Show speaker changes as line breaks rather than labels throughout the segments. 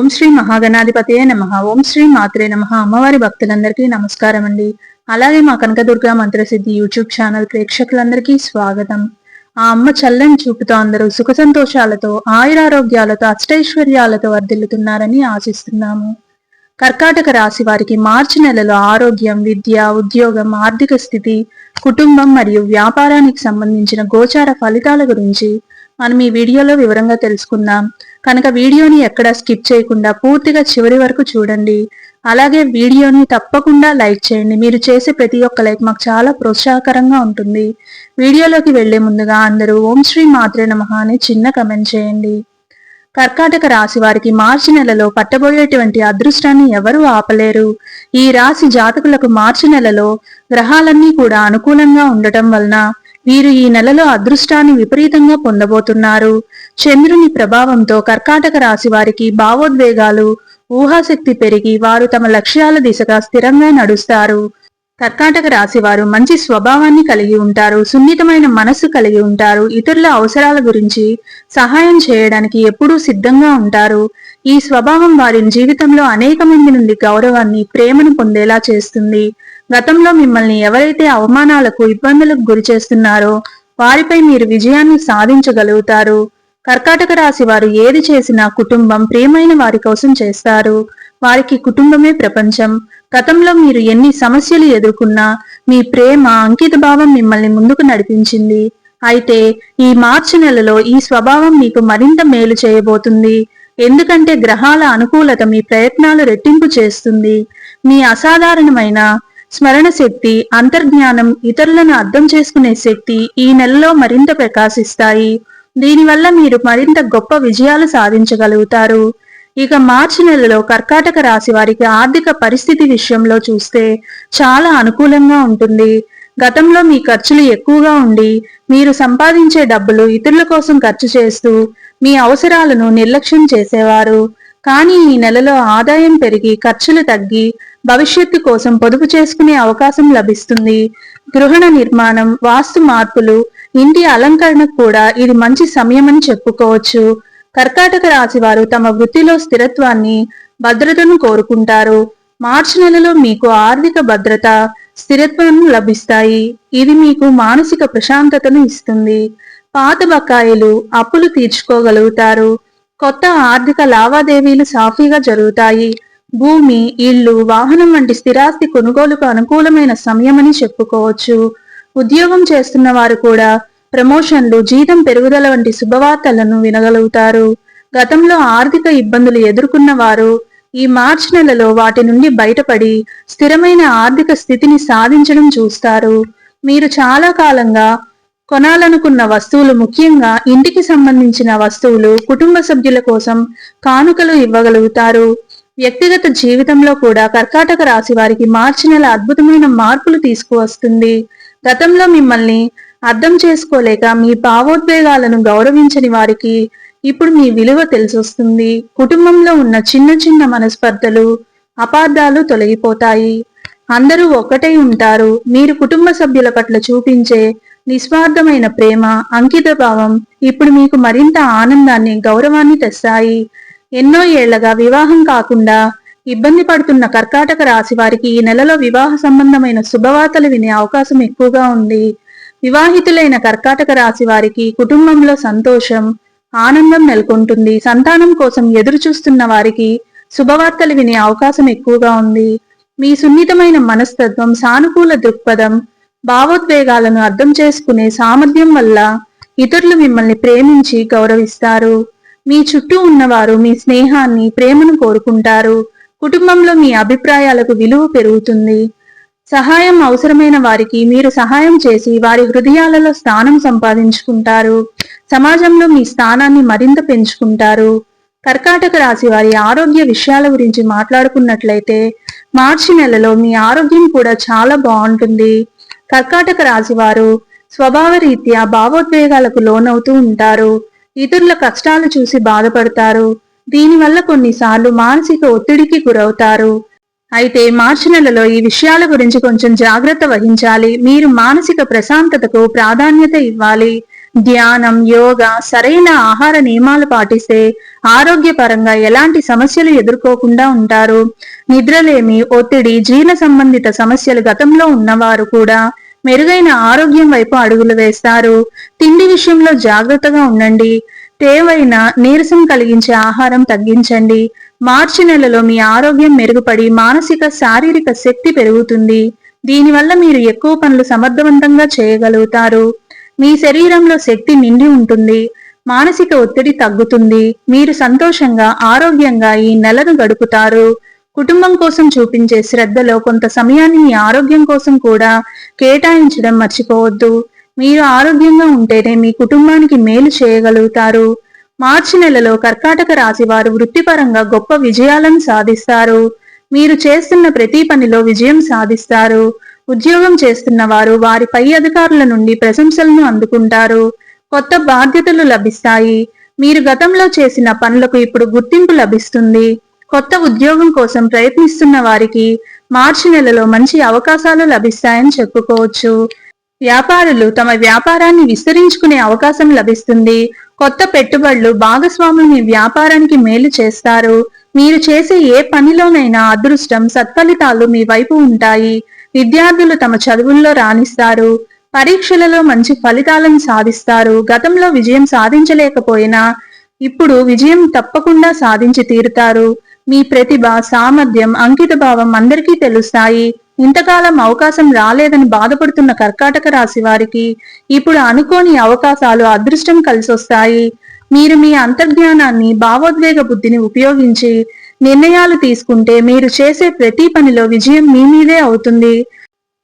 ఓం శ్రీ మహాగణాధిపతియే నమ. ఓం శ్రీ మాత్రే నమ. అమ్మవారి భక్తులందరికీ నమస్కారం అండి అలాగే మా కనకదుర్గ మంత్రసిద్ధి యూట్యూబ్ ఛానల్ ప్రేక్షకులందరికీ స్వాగతం. ఆ అమ్మ చల్లని చూపుతో అందరూ సుఖ సంతోషాలతో ఆయురారోగ్యాలతో అష్టైశ్వర్యాలతో వర్ధిల్లుతున్నారని ఆశిస్తున్నాము. కర్కాటక రాశి వారికి మార్చి నెలలో ఆరోగ్యం విద్య ఉద్యోగం ఆర్థిక స్థితి కుటుంబం మరియు వ్యాపారానికి సంబంధించిన గోచార ఫలితాల గురించి మనం ఈ వీడియోలో వివరంగా తెలుసుకుందాం. కనుక వీడియోని ఎక్కడా స్కిప్ చేయకుండా పూర్తిగా చివరి వరకు చూడండి. అలాగే వీడియోని తప్పకుండా లైక్ చేయండి. మీరు చేసే ప్రతి ఒక్క లైక్ మాకు చాలా ప్రోత్సాహకరంగా ఉంటుంది. వీడియోలోకి వెళ్ళే ముందుగా అందరూ ఓం శ్రీ మాత్రే నమ అని చిన్న కమెంట్ చేయండి. కర్కాటక రాశి వారికి మార్చి నెలలో పట్టబోయేటువంటి అదృష్టాన్ని ఎవరూ ఆపలేరు. ఈ రాశి జాతకులకు మార్చి నెలలో గ్రహాలన్నీ కూడా అనుకూలంగా ఉండటం వలన వీరు ఈ నెలలో అదృష్టాన్ని విపరీతంగా పొందబోతున్నారు. చంద్రుని ప్రభావంతో కర్కాటక రాశి వారికి భావోద్వేగాలు ఊహాశక్తి పెరిగి వారు తమ లక్ష్యాల దిశగా స్థిరంగా నడుస్తారు. కర్కాటక రాశి వారు మంచి స్వభావాన్ని కలిగి ఉంటారు సున్నితమైన మనస్సు కలిగి ఉంటారు ఇతరుల అవసరాల గురించి సహాయం చేయడానికి ఎప్పుడూ సిద్ధంగా ఉంటారు. ఈ స్వభావం వారి జీవితంలో అనేక మంది నుండి గౌరవాన్ని ప్రేమను పొందేలా చేస్తుంది. గతంలో మిమ్మల్ని ఎవరైతే అవమానాలకు ఇబ్బందులకు గురి చేస్తున్నారో వారిపై మీరు విజయాన్ని సాధించగలుగుతారు. కర్కాటక రాశి వారు ఏది చేసినా కుటుంబం ప్రియమైన వారి కోసం చేస్తారు. వారికి కుటుంబమే ప్రపంచం. గతంలో మీరు ఎన్ని సమస్యలు ఎదుర్కొన్నా మీ ప్రేమ అంకిత భావం మిమ్మల్ని ముందుకు నడిపించింది. అయితే ఈ మార్చి నెలలో ఈ స్వభావం మీకు మరింత మేలు చేయబోతుంది. ఎందుకంటే గ్రహాల అనుకూలత మీ ప్రయత్నాలు రెట్టింపు చేస్తుంది. మీ అసాధారణమైన స్మరణ శక్తి అంతర్జ్ఞానం ఇతరులను అర్థం చేసుకునే శక్తి ఈ నెలలో మరింత ప్రకాశిస్తాయి. దీనివల్ల మీరు మరింత గొప్ప విజయాలు సాధించగలుగుతారు. ఇక మార్చి నెలలో కర్కాటక రాశి వారికి ఆర్థిక పరిస్థితి విషయంలో చూస్తే చాలా అనుకూలంగా ఉంటుంది. గతంలో మీ ఖర్చులు ఎక్కువగా ఉండి మీరు సంపాదించే డబ్బులు ఇతరుల కోసం ఖర్చు చేస్తూ మీ అవసరాలను నిర్లక్ష్యం చేసేవారు. కానీ ఈ నెలలో ఆదాయం పెరిగి ఖర్చులు తగ్గి భవిష్యత్తు కోసం పొదుపు చేసుకునే అవకాశం లభిస్తుంది. గృహణ నిర్మాణం వాస్తు మార్పులు ఇంటి అలంకరణకు కూడా ఇది మంచి సమయమని చెప్పుకోవచ్చు. కర్కాటక రాశి వారు తమ వృత్తిలో స్థిరత్వాన్ని భద్రతను కోరుకుంటారు. మార్చి నెలలో మీకు ఆర్థిక భద్రత స్థిరత్వం లభిస్తాయి. ఇది మీకు మానసిక ప్రశాంతతను ఇస్తుంది. పాత బకాయిలు అప్పులు తీర్చుకోగలుగుతారు. కొత్త ఆర్థిక లావాదేవీలు సాఫీగా జరుగుతాయి. భూమి ఇల్లు వాహనం వంటి స్థిరాస్తి కొనుగోలుకు అనుకూలమైన సమయమని చెప్పుకోవచ్చు. ఉద్యోగం చేస్తున్న వారు కూడా ప్రమోషన్లు జీతం పెరుగుదల వంటి శుభవార్తలను వినగలుగుతారు. గతంలో ఆర్థిక ఇబ్బందులు ఎదుర్కొన్న వారు ఈ మార్చి నెలలో వాటి నుండి బయటపడి స్థిరమైన ఆర్థిక స్థితిని సాధించడం చూస్తారు. మీరు చాలా కాలంగా కొనాలనుకున్న వస్తువులు ముఖ్యంగా ఇంటికి సంబంధించిన వస్తువులు కుటుంబ సభ్యుల కోసం కానుకలు ఇవ్వగలుగుతారు. వ్యక్తిగత జీవితంలో కూడా కర్కాటక రాశి వారికి మార్చి నెల అద్భుతమైన మార్పులు తీసుకువస్తుంది. గతంలో మిమ్మల్ని అర్థం చేసుకోలేక మీ భావోద్వేగాలను గౌరవించని వారికి ఇప్పుడు మీ విలువ తెలిసొస్తుంది. కుటుంబంలో ఉన్న చిన్న చిన్న మనస్పర్ధలు అపార్థాలు తొలగిపోతాయి. అందరూ ఒక్కటై ఉంటారు. మీరు కుటుంబ సభ్యుల పట్ల చూపించే నిస్వార్థమైన ప్రేమ అంకిత భావం ఇప్పుడు మీకు మరింత ఆనందాన్ని గౌరవాన్ని తెస్తాయి. ఎన్నో ఏళ్ళగా వివాహం కాకుండా ఇబ్బంది పడుతున్న కర్కాటక రాశి వారికి ఈ నెలలో వివాహ సంబంధమైన శుభవార్తలు వినే అవకాశం ఎక్కువగా ఉంది. వివాహితులైన కర్కాటక రాశి వారికి కుటుంబంలో సంతోషం ఆనందం నెలకొంటుంది. సంతానం కోసం ఎదురు చూస్తున్న వారికి శుభవార్తలు వినే అవకాశం ఎక్కువగా ఉంది. మీ సున్నితమైన మనస్తత్వం సానుకూల దృక్పథం భావోద్వేగాలను అర్థం చేసుకునే సామర్థ్యం వల్ల ఇతరులు మిమ్మల్ని ప్రేమించి గౌరవిస్తారు. మీ చుట్టూ ఉన్నవారు మీ స్నేహాన్ని ప్రేమను కోరుకుంటారు. కుటుంబంలో మీ అభిప్రాయాలకు విలువ పెరుగుతుంది. సహాయం అవసరమైన వారికి మీరు సహాయం చేసి వారి హృదయాలలో స్థానం సంపాదించుకుంటారు. సమాజంలో మీ స్థానాన్ని మరింత పెంచుకుంటారు. కర్కాటక రాశి వారి ఆరోగ్య విషయాల గురించి మాట్లాడుకున్నట్లయితే మార్చి నెలలో మీ ఆరోగ్యం కూడా చాలా బాగుంటుంది. కర్కాటక రాశివారు స్వభావరీత్యా స్వభావ రీత్యా భావోద్వేగాలకు లోనవుతూ ఉంటారు. ఇతరుల కష్టాలు చూసి బాధపడతారు. దీనివల్ల కొన్నిసార్లు మానసిక ఒత్తిడికి గురవుతారు. అయితే మార్చి నెలలో ఈ విషయాల గురించి కొంచెం జాగ్రత్త వహించాలి. మీరు మానసిక ప్రశాంతతకు ప్రాధాన్యత ఇవ్వాలి. ధ్యానం యోగా సరైన ఆహార నియమాలు పాటిస్తే ఆరోగ్యపరంగా ఎలాంటి సమస్యలు ఎదుర్కోకుండా ఉంటారు. నిద్రలేమి ఒత్తిడి జీర్ణ సంబంధిత సమస్యలు గతంలో ఉన్నవారు కూడా మెరుగైన ఆరోగ్యం వైపు అడుగులు వేస్తారు. తిండి విషయంలో జాగ్రత్తగా ఉండండి. తేవైన నీరసం కలిగించే ఆహారం తగ్గించండి. మార్చి నెలలో మీ ఆరోగ్యం మెరుగుపడి మానసిక శారీరక శక్తి పెరుగుతుంది. దీనివల్ల మీరు ఎక్కువ పనులు సమర్థవంతంగా చేయగలుగుతారు. మీ శరీరంలో శక్తి నిండి ఉంటుంది. మానసిక ఒత్తిడి తగ్గుతుంది. మీరు సంతోషంగా ఆరోగ్యంగా ఈ నెలను గడుపుతారు. కుటుంబం కోసం చూపించే శ్రద్ధలో కొంత సమయాన్ని మీ ఆరోగ్యం కోసం కూడా కేటాయించడం మర్చిపోవద్దు. మీరు ఆరోగ్యంగా ఉంటేనే మీ కుటుంబానికి మేలు చేయగలుగుతారు. మార్చి నెలలో కర్కాటక రాశి వారు వృత్తిపరంగా గొప్ప విజయాలను సాధిస్తారు. మీరు చేస్తున్న ప్రతి పనిలో విజయం సాధిస్తారు. ఉద్యోగం చేస్తున్న వారు వారి పై అధికారుల నుండి ప్రశంసలను అందుకుంటారు. కొత్త బాధ్యతలు లభిస్తాయి. మీరు గతంలో చేసిన పనులకు ఇప్పుడు గుర్తింపు లభిస్తుంది. కొత్త ఉద్యోగం కోసం ప్రయత్నిస్తున్న వారికి మార్చి నెలలో మంచి అవకాశాలు లభిస్తాయని చెప్పుకోవచ్చు. వ్యాపారులు తమ వ్యాపారాన్ని విస్తరించుకునే అవకాశం లభిస్తుంది. కొత్త పెట్టుబడులు భాగస్వాములు మీ వ్యాపారానికి మేలు చేస్తారు. మీరు చేసే ఏ పనిలోనైనా అదృష్టం సత్ఫలితాలు మీ వైపు ఉంటాయి. విద్యార్థులు తమ చదువుల్లో రాణిస్తారు. పరీక్షలలో మంచి ఫలితాలను సాధిస్తారు. గతంలో విజయం సాధించలేకపోయినా ఇప్పుడు విజయం తప్పకుండా సాధించి తీరుతారు. మీ ప్రతిభ సామర్థ్యం అంకిత భావం అందరికీ తెలుస్తాయి. ఇంతకాలం అవకాశం రాలేదని బాధపడుతున్న కర్కాటక రాశి వారికి ఇప్పుడు అనుకోని అవకాశాలు అదృష్టం కలిసొస్తాయి. మీరు మీ అంతర్జ్ఞానాన్ని భావోద్వేగ బుద్ధిని ఉపయోగించి నిర్ణయాలు తీసుకుంటే మీరు చేసే ప్రతి పనిలో విజయం మీ మీదే అవుతుంది.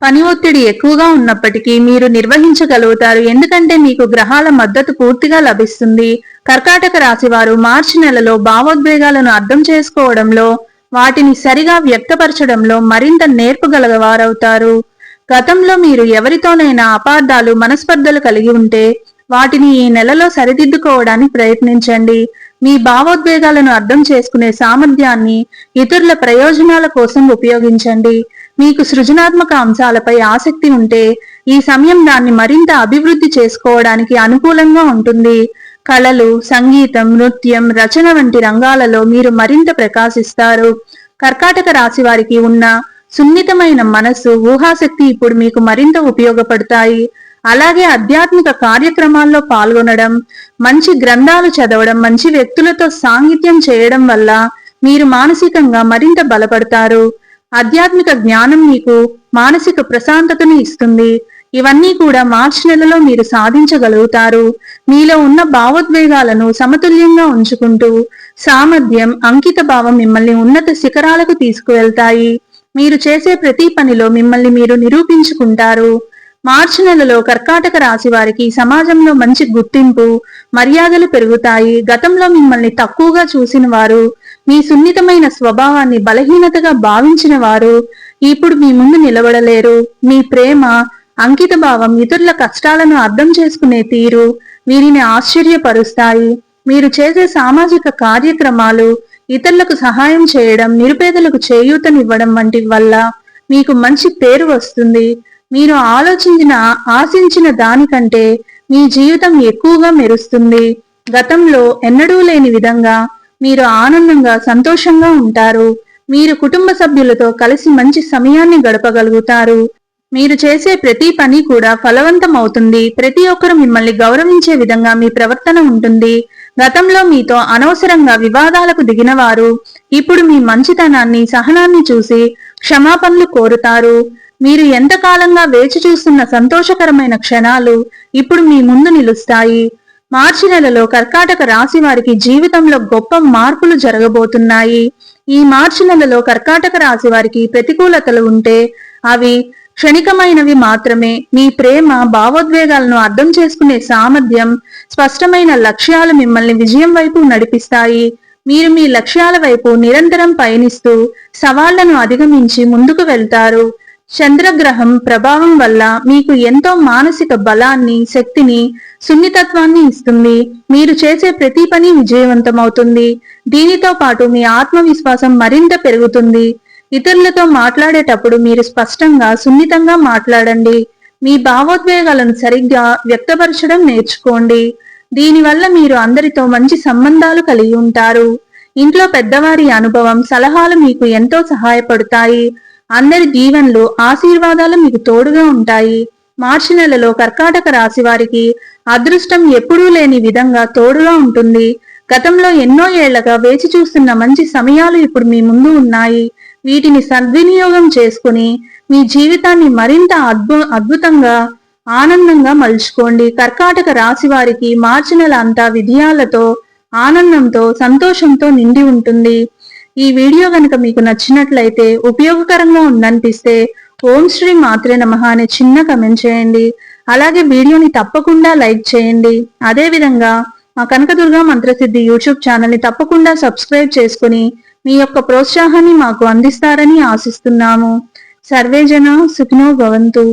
పని ఒత్తిడి ఎక్కువగా ఉన్నప్పటికీ మీరు నిర్వహించగలుగుతారు. ఎందుకంటే మీకు గ్రహాల మద్దతు పూర్తిగా లభిస్తుంది. కర్కాటక రాశివారు మార్చి నెలలో భావోద్వేగాలను అర్థం చేసుకోవడంలో వాటిని సరిగా వ్యక్తపరచడంలో మరింత నేర్పుగలవారవుతారు గతంలో మీరు ఎవరితోనైనా అపార్థాలు మనస్పర్ధలు కలిగి ఉంటే వాటిని ఈ నెలలో సరిదిద్దుకోవడానికి ప్రయత్నించండి. మీ భావోద్వేగాలను అర్థం చేసుకునే సామర్థ్యాన్ని ఇతరుల ప్రయోజనాల కోసం ఉపయోగించండి. మీకు సృజనాత్మక అంశాలపై ఆసక్తి ఉంటే ఈ సమయం దాన్ని మరింత అభివృద్ధి చేసుకోవడానికి అనుకూలంగా ఉంటుంది. కళలు సంగీతం నృత్యం రచన వంటి రంగాలలో మీరు మరింత ప్రకాశిస్తారు. కర్కాటక రాశి వారికి ఉన్న సున్నితమైన మనస్సు ఊహాశక్తి ఇప్పుడు మీకు మరింత ఉపయోగపడతాయి. అలాగే ఆధ్యాత్మిక కార్యక్రమాల్లో పాల్గొనడం మంచి గ్రంథాలు చదవడం మంచి వ్యక్తులతో సాంగిత్యం చేయడం వల్ల మీరు మానసికంగా మరింత బలపడతారు. ఆధ్యాత్మిక జ్ఞానం మీకు మానసిక ప్రశాంతతను ఇస్తుంది. ఇవన్నీ కూడా మార్చి నెలలో మీరు సాధించగలుగుతారు. మీలో ఉన్న భావోద్వేగాలను సమతుల్యంగా ఉంచుకుంటూ సామర్థ్యం అంకిత భావం మిమ్మల్ని ఉన్నత శిఖరాలకు తీసుకువెళ్తాయి. మీరు చేసే ప్రతి పనిలో మిమ్మల్ని మీరు నిరూపించుకుంటారు. మార్చి నెలలో కర్కాటక రాశి వారికి సమాజంలో మంచి గుర్తింపు మర్యాదలు పెరుగుతాయి. గతంలో మిమ్మల్ని తక్కువగా చూసిన వారు మీ సున్నితమైన స్వభావాన్ని బలహీనతగా భావించిన వారు ఇప్పుడు మీ ముందు నిలబడలేరు. మీ ప్రేమ అంకిత భావం ఇతరుల కష్టాలను అర్థం చేసుకునే తీరు వీరిని ఆశ్చర్యపరుస్తాయి. మీరు చేసే సామాజిక కార్యక్రమాలు ఇతరులకు సహాయం చేయడం నిరుపేదలకు చేయూతనివ్వడం వంటి వల్ల మీకు మంచి పేరు వస్తుంది. మీరు ఆలోచించిన ఆశించిన దానికంటే మీ జీవితం ఎక్కువగా మెరుస్తుంది. గతంలో ఎన్నడూ లేని విధంగా మీరు ఆనందంగా సంతోషంగా ఉంటారు. మీరు కుటుంబ సభ్యులతో కలిసి మంచి సమయాన్ని గడపగలుగుతారు. మీరు చేసే ప్రతి పని కూడా ఫలవంతం అవుతుంది ప్రతి ఒక్కరు మిమ్మల్ని గౌరవించే విధంగా మీ ప్రవర్తన ఉంటుంది. గతంలో మీతో అనవసరంగా వివాదాలకు దిగిన వారు ఇప్పుడు మీ మంచితనాన్ని సహనాన్ని చూసి క్షమాపణలు కోరుతారు. మీరు ఎంతకాలంగా వేచి చూస్తున్న సంతోషకరమైన క్షణాలు ఇప్పుడు మీ ముందు నిలుస్తాయి. మార్చి నెలలో కర్కాటక రాశి వారికి జీవితంలో గొప్ప మార్పులు జరగబోతున్నాయి. ఈ మార్చి నెలలో కర్కాటక రాశి వారికి ప్రతికూలతలు ఉంటే అవి క్షణికమైనవి మాత్రమే. మీ ప్రేమ భావోద్వేగాలను అర్థం చేసుకునే సామర్థ్యం స్పష్టమైన లక్ష్యాలు మిమ్మల్ని విజయం వైపు నడిపిస్తాయి. మీరు మీ లక్ష్యాల వైపు నిరంతరం పయనిస్తూ సవాళ్ళను అధిగమించి ముందుకు వెళ్తారు. చంద్రగ్రహం ప్రభావం వల్ల మీకు ఎంతో మానసిక బలాన్ని శక్తిని సున్నితత్వాన్ని ఇస్తుంది. మీరు చేసే ప్రతి పని విజయవంతమవుతుంది. దీనితో పాటు మీ ఆత్మవిశ్వాసం మరింత పెరుగుతుంది. ఇతరులతో మాట్లాడేటప్పుడు మీరు స్పష్టంగా సున్నితంగా మాట్లాడండి. మీ భావోద్వేగాలను సరిగ్గా వ్యక్తపరచడం నేర్చుకోండి. దీనివల్ల మీరు అందరితో మంచి సంబంధాలు కలిగి ఉంటారు. ఇంట్లో పెద్దవారి అనుభవం సలహాలు మీకు ఎంతో సహాయపడతాయి. అందరి దీవెనలు ఆశీర్వాదాలు మీకు తోడుగా ఉంటాయి. మార్చి నెలలో కర్కాటక రాశి వారికి అదృష్టం ఎప్పుడూ లేని విధంగా తోడుగా ఉంటుంది. గతంలో ఎన్నో ఏళ్ళగా వేచి చూస్తున్న మంచి సమయాలు ఇప్పుడు మీ ముందు ఉన్నాయి. వీటిని సద్వినియోగం చేసుకుని మీ జీవితాన్ని మరింత అద్భు అద్భుతంగా ఆనందంగా మలుచుకోండి. కర్కాటక రాశి వారికి మార్చి నెల అంతా విజయాలతో ఆనందంతో సంతోషంతో నిండి ఉంటుంది. ఈ వీడియో కనుక మీకు నచ్చినట్లయితే ఉపయోగకరంగా ఉందనిపిస్తే ఓం శ్రీ మాత్రే నమ అనే చిన్న కమెంట్ చేయండి. అలాగే వీడియోని తప్పకుండా లైక్ చేయండి. అదేవిధంగా మా కనకదుర్గ మంత్రసిద్ధి యూట్యూబ్ ఛానల్ని తప్పకుండా సబ్స్క్రైబ్ చేసుకుని మీ యొక్క ప్రోత్సాహాన్ని మాకు అందిస్తారని ఆశిస్తున్నాము. సర్వేజన సుఖినో భవంతు.